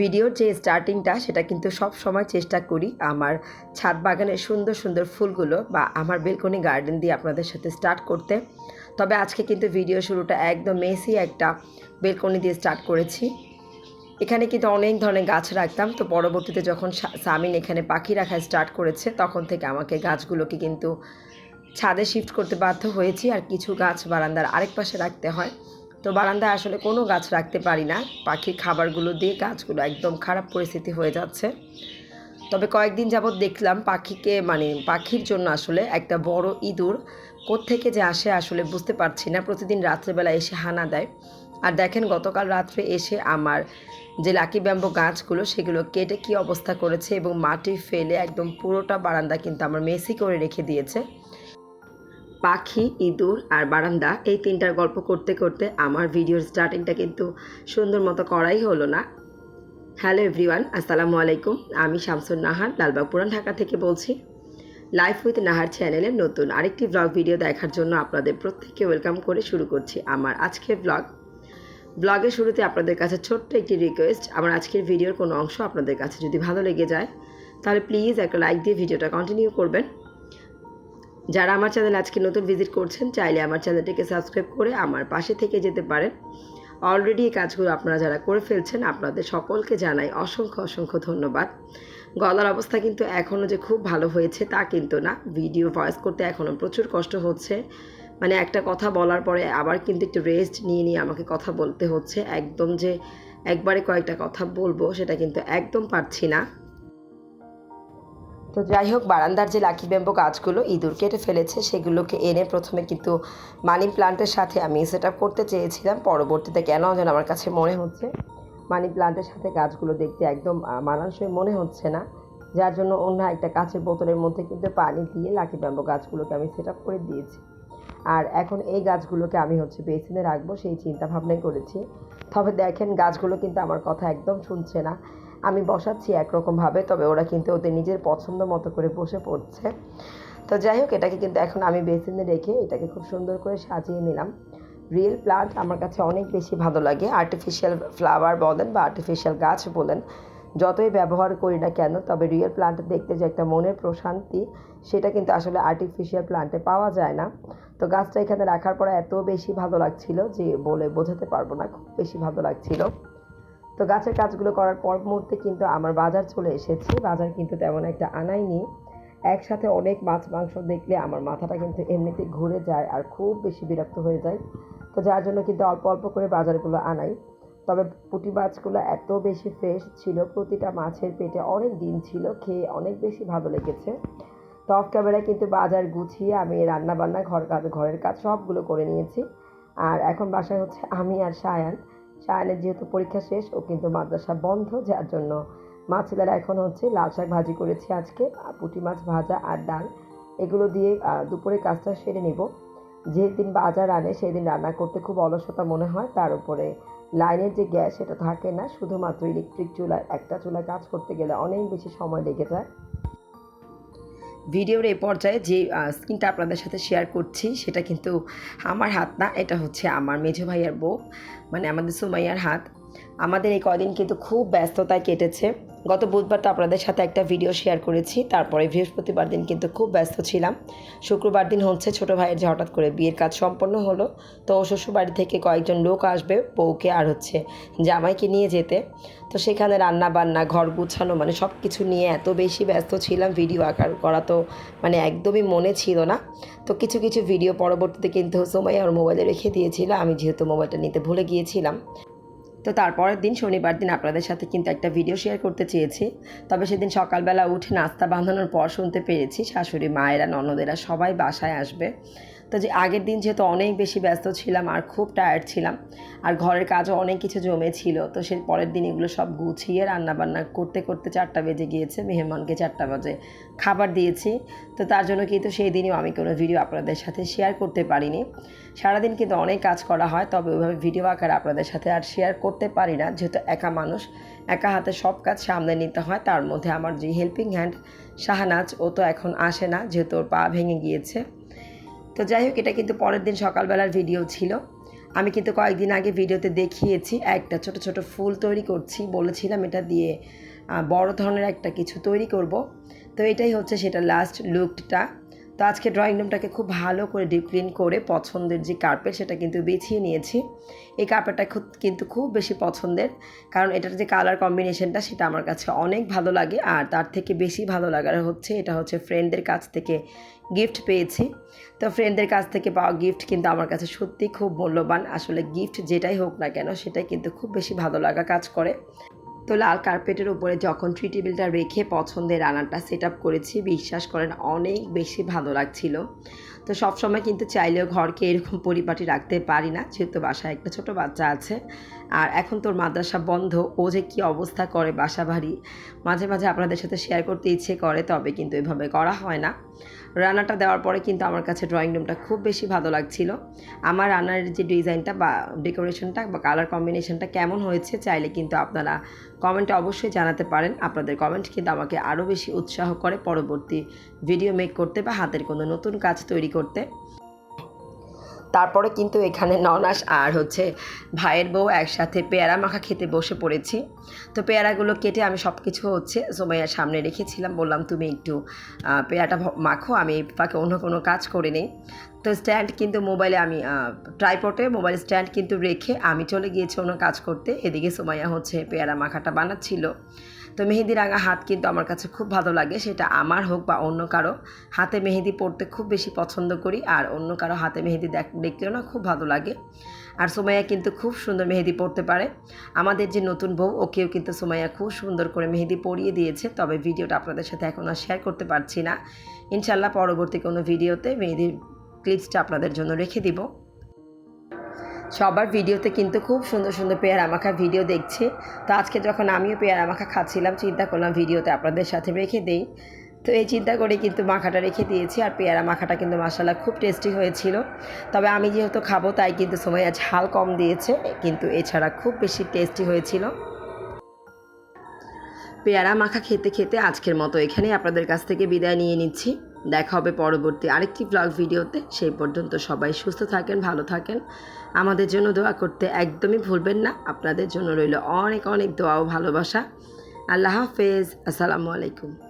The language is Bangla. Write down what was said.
ভিডিওর যে স্টার্টিংটা সেটা কিন্তু সব সময় চেষ্টা করি আমার ছাদ বাগানের সুন্দর সুন্দর ফুলগুলো বা আমার বেলকনি গার্ডেন দিয়ে আপনাদের সাথে স্টার্ট করতে। তবে আজকে কিন্তু ভিডিও শুরুটা একদম মেসি একটা বেলকনি দিয়ে স্টার্ট করেছি। এখানে কিন্তু অনেক ধরনের গাছ রাখতাম। তো পরবর্তীতে যখন সামিন এখানে পাখি রাখা স্টার্ট করেছে, তখন থেকে আমাকে গাছগুলোকে কিন্তু ছাদে শিফট করতে বাধ্য হয়েছি। আর কিছু গাছ বারান্দার আরেক পাশে রাখতে হয়। তো বারান্দায় আসলে কোনো গাছ রাখতে পারি না। পাখির খাবারগুলো দিয়ে গাছগুলো একদম খারাপ পরিস্থিতি হয়ে যাচ্ছে। তবে কয়েকদিন যাবৎ দেখলাম পাখিকে মানে পাখির জন্য আসলে একটা বড় ইঁদুর কোত্থেকে যে আসে আসলে বুঝতে পারছি না। প্রতিদিন রাত্রেবেলা এসে হানা দেয়। আর দেখেন, গতকাল রাত্রে এসে আমার যে লাকি ব্যাম্বো গাছগুলো, সেগুলো কেটে কি অবস্থা করেছে এবং মাটি ফেলে একদম পুরোটা বারান্দা কিন্তু আমার মেসি করে রেখে দিয়েছে। পাখি, ইঁদুর আর বারান্দা এই তিনটার গল্প করতে করতে আমার ভিডিওর স্টার্টিংটা কিন্তু সুন্দর মতো করাই হলো না। হ্যালো এভরিওয়ান আসসালামু আলাইকুম। আমি শামসুন নাহার লালবাগ পুরান ঢাকা থেকে বলছি। লাইফ উইথ নাহার চ্যানেলের নতুন আরেকটি ব্লগ ভিডিও দেখার জন্য আপনাদের প্রত্যেককে ওয়েলকাম করে শুরু করছি আমার আজকের ব্লগ ব্লগের শুরুতে আপনাদের কাছে ছোট্ট একটি রিকোয়েস্ট আমার আজকের ভিডিওর কোনো অংশ আপনাদের কাছে যদি ভালো লেগে যায়, তাহলে প্লিজ একটা লাইক দিয়ে ভিডিওটা কন্টিনিউ করবেন। যারা আমার চ্যানেল আজকে নতুন ভিজিট করছেন, চাইলে আমার চ্যানেলটিকে সাবস্ক্রাইব করে আমার পাশে থেকে যেতে পারেন। অলরেডি এই কাজগুলো আপনারা যারা করে ফেলছেন, আপনাদের সকলকে জানাই অসংখ্য অসংখ্য ধন্যবাদ। গলার অবস্থা কিন্তু এখনও যে খুব ভালো হয়েছে তা কিন্তু না। ভিডিও ভয়েস করতে এখনও প্রচুর কষ্ট হচ্ছে। মানে একটা কথা বলার পরে আবার কিন্তু একটু রেস্ট নিয়ে নিয়ে আমাকে কথা বলতে হচ্ছে। একদম যে একবারে কয়েকটা কথা বলব, সেটা কিন্তু একদম পারছি না। তো যাই হোক, বারান্দার যে লাকি ব্যাম্বো গাছগুলো ইঁদুর কেটে ফেলেছে, সেগুলোকে এনে প্রথমে কিন্তু মানি প্লান্টের সাথে আমি সেট করতে চেয়েছিলাম। পরবর্তীতে কেন যেন আমার কাছে মনে হচ্ছে, মানি প্লান্টের সাথে গাছগুলো দেখতে একদম মানানসই মনে হচ্ছে না। যার জন্য অন্য একটা কাঁচের বোতলের মধ্যে কিন্তু পানি দিয়ে লাকি ব্যাম্বো গাছগুলোকে আমি সেট করে দিয়েছি। আর এখন এই গাছগুলোকে আমি হচ্ছে বেসিনে রাখব, সেই চিন্তা ভাবনাই করেছি। তবে দেখেন, গাছগুলো কিন্তু আমার কথা একদম শুনছে না। আমি বসাচ্ছি একরকমভাবে, তবে ওরা কিন্তু ওদের নিজের পছন্দ মতো করে বসে পড়ছে। তো যাই হোক, এটাকে কিন্তু এখন আমি বেসিনে রেখে এটাকে খুব সুন্দর করে সাজিয়ে নিলাম। রিয়েল প্লান্ট আমার কাছে অনেক বেশি ভালো লাগে। আর্টিফিশিয়াল ফ্লাওয়ার বলেন বা আর্টিফিশিয়াল গাছ বলেন, যতই ব্যবহার করি না কেন, তবে রিয়েল প্লান্ট দেখতে যে একটা মনের প্রশান্তি, সেটা কিন্তু আসলে আর্টিফিশিয়াল প্লান্টে পাওয়া যায় না। তো গাছটা এখানে রাখার পরে এত বেশি ভালো লাগছিল যে বলে বোঝাতে পারব না, খুব বেশি ভালো লাগছিল। তো গাছের কাজগুলো করার পর মুহূর্তে কিন্তু আমার বাজার চলে এসেছে। বাজার কিন্তু তেমন একটা আনাইনি। একসাথে অনেক মাছ, মাংস দেখলে আমার মাথাটা কিন্তু এমনিতেই ঘুরে যায় আর খুব বেশি বিরক্ত হয়ে যায়। তো যার জন্য কিন্তু অল্প অল্প করে বাজারগুলো আনাই। তবে পুঁটি মাছগুলো এত বেশি ফ্রেশ ছিল, প্রতিটা মাছের পেটে অনেক ডিম ছিল, খেয়ে অনেক বেশি ভালো লেগেছে। তো অফ ক্যামেরায় কিন্তু বাজার গুছিয়ে আমি রান্না বান্না ঘর কাজ, ঘরের কাজ সবগুলো করে নিয়েছি। আর এখন বাসায় হচ্ছে আমি আর সায়ান। সায়ানের যেহেতু পরীক্ষা শেষ, ও কিন্তু মাদ্রাসা বন্ধ, যার জন্য মা ছেলেরা এখন হচ্ছে লাল শাক ভাজি করেছি আজকে পুঁটি মাছ ভাজা আর ডাল। এগুলো দিয়ে দুপুরে কাজটা সেরে নিব। যেদিন বাজার আনে সেই দিন রান্না করতে খুব অলসতা মনে হয়, তার উপরে লাইনের যে গ্যাস, সেটা থাকে না, শুধুমাত্র ইলেকট্রিক চুলায় একটা চুলায় কাজ করতে গেলে অনেক বেশি সময় লেগে যায়। ভিডিওর এই পর্যায়ে যে স্ক্রিনটা আপনাদের সাথে শেয়ার করছি, সেটা কিন্তু আমার হাত না, এটা হচ্ছে আমার মেঝো ভাইয়ার বউ মানে আমাদের সুমাইয়ার হাত। আমাদের এই কদিন কিন্তু খুব ব্যস্ততায় কেটেছে। গত বুধবার তো আপনাদের সাথে একটা ভিডিও শেয়ার করেছি, তারপরে বৃহস্পতিবার দিন কিন্তু খুব ব্যস্ত ছিলাম। শুক্রবার দিন হচ্ছে ছোটো ভাইয়ের যে হঠাৎ করে বিয়ের কাজ সম্পন্ন হলো, তো শ্বশুরবাড়ি থেকে কয়েকজন লোক আসবে, বউকে আর হচ্ছে জামাইকে নিয়ে যেতে। তো সেখানে রান্না বান্না ঘর গুছানো মানে সব কিছু নিয়ে এত বেশি ব্যস্ত ছিলাম ভিডিও আকার করা তো মানে একদমই মনে ছিল না। তো কিছু কিছু ভিডিও পরবর্তীতে কিন্তু সময় আমার মোবাইলে রেখে দিয়েছিল, আমি যেহেতু মোবাইলটা নিতে ভুলে গিয়েছিলাম। তো তারপরের দিন শনিবার দিন আপনাদের সাথে কিন্তু একটা ভিডিও শেয়ার করতে চেয়েছি। তবে সেদিন সকালবেলা উঠে নাস্তা বাঁধানোর পর শুনতে পেরেছি শাশুড়ি মায়েরা, ননদেরা সবাই বাসায় আসবে। তো যে আগের দিন যেহেতু অনেক বেশি ব্যস্ত ছিলাম আর খুব টায়ার্ড ছিলাম, আর ঘরের কাজও অনেক কিছু জমে ছিল তো সে পরের দিন এগুলো সব গুছিয়ে রান্নাবান্না করতে করতে চারটা বেজে গিয়েছে, মেহমানকে চারটা বাজে খাবার দিয়েছি, তো তার জন্য কিন্তু সেই দিনও আমি কোনো ভিডিও আপনাদের সাথে শেয়ার করতে পারিনি। সারাদিন কিন্তু অনেক কাজ করা হয়, তবে ওইভাবে ভিডিও আকারে আপনাদের সাথে আর শেয়ার করতে পারি না, যেহেতু একা মানুষ, একা হাতে সব কাজ সামনে নিতে হয়, তার মধ্যে আমার যে হেল্পিং হ্যান্ড শাহানাজ, ও তো এখন আসে না, যেহেতু ওর পা ভেঙে গিয়েছে। তো যাই হোক, এটা কিন্তু পরের দিন সকালবেলার ভিডিও ছিল। আমি কিন্তু কয়েকদিন আগে ভিডিওতে দেখিয়েছি, একটা ছোট ছোট ফুল তৈরি করছি। বলেছিলাম এটা দিয়ে বড় ধরনের একটা কিছু তৈরি করব। তো এটাই হচ্ছে সেটা লাস্ট লুকটা তো আজকে ড্রয়িং রুমটাকে খুব ভালো করে ডিপ ক্লিন করে পছন্দের যে কার্পেট সেটা কিন্তু বেছিয়ে নিয়েছি। এই কার্পেটটা খুব, কিন্তু খুব বেশি পছন্দের, কারণ এটার যে কালার কম্বিনেশনটা সেটা আমার কাছে অনেক ভালো লাগে, আর তার থেকে বেশি ভালো লাগার হচ্ছে, এটা হচ্ছে ফ্রেন্ডদের কাছ থেকে গিফট পেয়েছি। তো ফ্রেন্ডদের কাছ থেকে পাওয়া গিফট কিন্তু আমার কাছে সত্যি খুব মূল্যবান, আসলে গিফট যেটাই হোক না কেন, সেটাই কিন্তু খুব বেশি ভালো লাগা কাজ করে। তো লাল কার্পেটের উপরে যখন ট্রি টেবিলটা রেখে পছন্দের রান্নাটা সেট আপ করেছি, বিশ্বাস করেন, অনেক বেশি ভালো লাগছিল। তো সবসময় কিন্তু চাইলেও ঘরকে এরকম পরিপাটি রাখতে পারি না, যেহেতু বাসায় একটা ছোট বাচ্চা আছে। আর এখন তোর মাদ্রাসা বন্ধ, ও যে কী অবস্থা করে বাসা বাড়ি, মাঝে মাঝে আপনাদের সাথে শেয়ার করতে ইচ্ছে করে, তবে কিন্তু এভাবে করা হয় না। রান্নাটা দেওয়ার পরে কিন্তু আমার কাছে ড্রয়িং রুমটা খুব বেশি ভালো লাগছিল। আমার রান্নার যে ডিজাইনটা বা ডেকোরেশনটা বা কালার কম্বিনেশনটা কেমন হয়েছে চাইলে কিন্তু আপনারা কমেন্টে অবশ্যই জানাতে পারেন। আপনাদের কমেন্ট কিন্তু আমাকে আরও বেশি উৎসাহ করে পরবর্তী ভিডিও মেক করতে বা হাতের কোনো নতুন কাজ তৈরি করতে। তারপরে কিন্তু এখানে ননাস আর হচ্ছে ভাইয়ের বউ একসাথে পেয়ারা মাখা খেতে বসে পড়েছি। তো পেয়ারাগুলো কেটে আমি সব কিছু হচ্ছে সোমাইয়ার সামনে রেখেছিলাম। বললাম, তুমি একটু পেয়ারাটা মাখো। আমি ফাঁকে অন্য কোনো কাজ করে নিই। তো স্ট্যান্ড কিন্তু মোবাইলে আমি ট্রাইপটে মোবাইল স্ট্যান্ড কিন্তু রেখে আমি চলে গিয়েছি অন্য কাজ করতে। এদিকে সোমাইয়া হচ্ছে পেয়ারা মাখাটা বানাচ্ছিল। তো মেহেদি রাঙা হাত কিন্তু আমার কাছে খুব ভালো লাগে, সেটা আমার হোক বা অন্য কারও। হাতে মেহেদি পড়তে খুব বেশি পছন্দ করি, আর অন্য কারও হাতে মেহেদি দেখ দেখলেও না খুব ভালো লাগে। আর সোমাইয়া কিন্তু খুব সুন্দর মেহেদি পড়তে পারে। আমাদের যে নতুন বউ, ওকেও কিন্তু সোমাইয়া খুব সুন্দর করে মেহেদি পরিয়ে দিয়েছে, তবে ভিডিওটা আপনাদের সাথে এখন আর শেয়ার করতে পারছি না। ইনশাল্লাহ পরবর্তী কোনো ভিডিওতে মেহেদির ক্লিপসটা আপনাদের জন্য রেখে দিব। সবার ভিডিওতে কিন্তু খুব সুন্দর সুন্দর পেয়ারা মাখা ভিডিও দেখছে। তো আজকে যখন আমিও পেয়ারা মাখা খাচ্ছিলাম, চিন্তা করলাম ভিডিওতে আপনাদের সাথে রেখে দেই। তো এই চিন্তা করে কিন্তু মাখাটা রেখে দিয়েছি আর পেয়ারা মাখাটা কিন্তু মাসাল্লাহ খুব টেস্টি হয়েছিল। তবে আমি যেহেতু খাব, তাই কিন্তু সময় আজ হাল কম দিয়েছে, কিন্তু এছাড়া খুব বেশি টেস্টি হয়েছিল। পেয়ারা মাখা খেতে খেতে আজকের মতো এখানেই আপনাদের কাছ থেকে বিদায় নিয়ে নিচ্ছি। দেখা হবে পরবর্তী আরেকটি ব্লগ ভিডিওতে সেই পর্যন্ত সবাই সুস্থ থাকেন, ভালো থাকেন। আমাদের জন্য দোয়া করতে একদমই ভুলবেন না। আপনাদের জন্য রইল অনেক অনেক দোয়া ও ভালোবাসা। আল্লাহ হাফেজ। আসসালামু আলাইকুম।